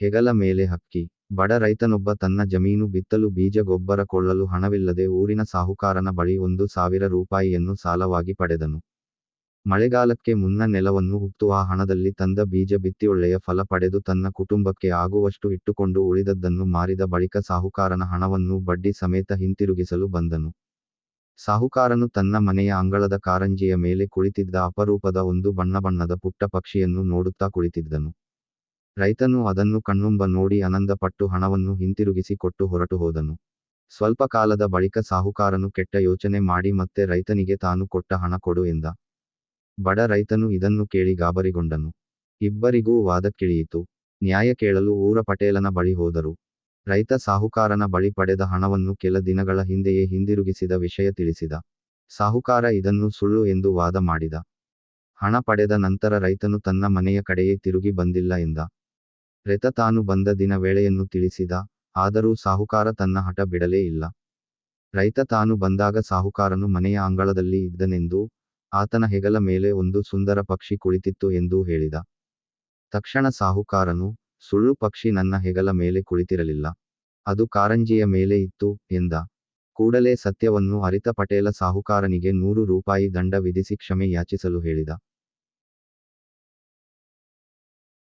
ಹೆಗಲ ಮೇಲೆ ಹಕ್ಕಿ. ಬಡ ರೈತನೊಬ್ಬ ತನ್ನ ಜಮೀನು ಬಿತ್ತಲು ಬೀಜ ಗೊಬ್ಬರ ಕೊಳ್ಳಲು ಹಣವಿಲ್ಲದೆ ಊರಿನ ಸಾಹುಕಾರನ ಬಳಿ ಒಂದು ಸಾವಿರ ರೂಪಾಯಿಯನ್ನು ಸಾಲವಾಗಿ ಪಡೆದನು. ಮಳೆಗಾಲಕ್ಕೆ ಮುನ್ನ ನೆಲವನ್ನು ಹುತ್ತುವ ಹಣದಲ್ಲಿ ತಂದ ಬೀಜ ಬಿತ್ತಿ ಒಳ್ಳೆಯ ಫಲ ಪಡೆದು ತನ್ನ ಕುಟುಂಬಕ್ಕೆ ಆಗುವಷ್ಟು ಇಟ್ಟುಕೊಂಡು ಉಳಿದದ್ದನ್ನು ಮಾರಿದ ಬಳಿಕ ಸಾಹುಕಾರನ ಹಣವನ್ನು ಬಡ್ಡಿ ಸಮೇತ ಹಿಂತಿರುಗಿಸಲು ಬಂದನು. ಸಾಹುಕಾರನು ತನ್ನ ಮನೆಯ ಅಂಗಳದ ಕಾರಂಜಿಯ ಮೇಲೆ ಕುಳಿತಿದ್ದ ಅಪರೂಪದ ಒಂದು ಬಣ್ಣಬಣ್ಣದ ಪುಟ್ಟ ಪಕ್ಷಿಯನ್ನು ನೋಡುತ್ತಾ ಕುಳಿತಿದ್ದನು. ರೈತನು ಅದನ್ನು ಕಣ್ಣುಂಬ ನೋಡಿ ಆನಂದಪಟ್ಟು ಹಣವನ್ನು ಹಿಂತಿರುಗಿಸಿ ಕೊಟ್ಟು ಹೊರಟು ಹೋದನು. ಸ್ವಲ್ಪ ಕಾಲದ ಬಳಿಕ ಸಾಹುಕಾರನು ಕೆಟ್ಟ ಯೋಚನೆ ಮಾಡಿ ಮತ್ತೆ ರೈತನಿಗೆ ತಾನು ಕೊಟ್ಟ ಹಣ ಕೊಡು ಎಂದ. ಬಡ ರೈತನು ಇದನ್ನು ಕೇಳಿ ಗಾಬರಿಗೊಂಡನು. ಇಬ್ಬರಿಗೂ ವಾದಕ್ಕಿಳಿಯಿತು ನ್ಯಾಯ ಕೇಳಲು ಊರ ಪಟೇಲನ ಬಳಿ ಹೋದರು. ರೈತ ಸಾಹುಕಾರನ ಬಳಿ ಪಡೆದ ಹಣವನ್ನು ಕೆಲ ದಿನಗಳ ಹಿಂದೆಯೇ ಹಿಂದಿರುಗಿಸಿದ ವಿಷಯ ತಿಳಿಸಿದ. ಸಾಹುಕಾರ ಇದನ್ನು ಸುಳ್ಳು ಎಂದು ವಾದ ಮಾಡಿದ. ಹಣ ಪಡೆದ ನಂತರ ರೈತನು ತನ್ನ ಮನೆಯ ಕಡೆಯೇ ತಿರುಗಿ ಬಂದಿಲ್ಲ ಎಂದ. ರೆತ ತಾನು ಬಂದ ದಿನ ವೇಳೆಯನ್ನು ತಿಳಿಸಿದ, ಆದರೂ ಸಾಹುಕಾರ ತನ್ನ ಹಠ ಬಿಡಲೇ ಇಲ್ಲ. ರೈತ ತಾನು ಬಂದಾಗ ಸಾಹುಕಾರನು ಮನೆಯ ಅಂಗಳದಲ್ಲಿ ಇದ್ದನೆಂದೂ, ಆತನ ಹೆಗಲ ಮೇಲೆ ಒಂದು ಸುಂದರ ಪಕ್ಷಿ ಕುಳಿತಿತ್ತು ಎಂದೂ ಹೇಳಿದ. ತಕ್ಷಣ ಸಾಹುಕಾರನು, ಸುಳ್ಳು ಪಕ್ಷಿ ನನ್ನ ಹೆಗಲ ಮೇಲೆ ಕುಳಿತಿರಲಿಲ್ಲ. ಅದು ಕಾರಂಜಿಯ ಮೇಲೆ ಇತ್ತು, ಎಂದ. ಕೂಡಲೇ ಸತ್ಯವನ್ನು ಅರಿತ ಪಟೇಲ ಸಾಹುಕಾರನಿಗೆ ನೂರು ರೂಪಾಯಿ ದಂಡ ವಿಧಿಸಿ ಕ್ಷಮೆ ಯಾಚಿಸಲು ಹೇಳಿದ.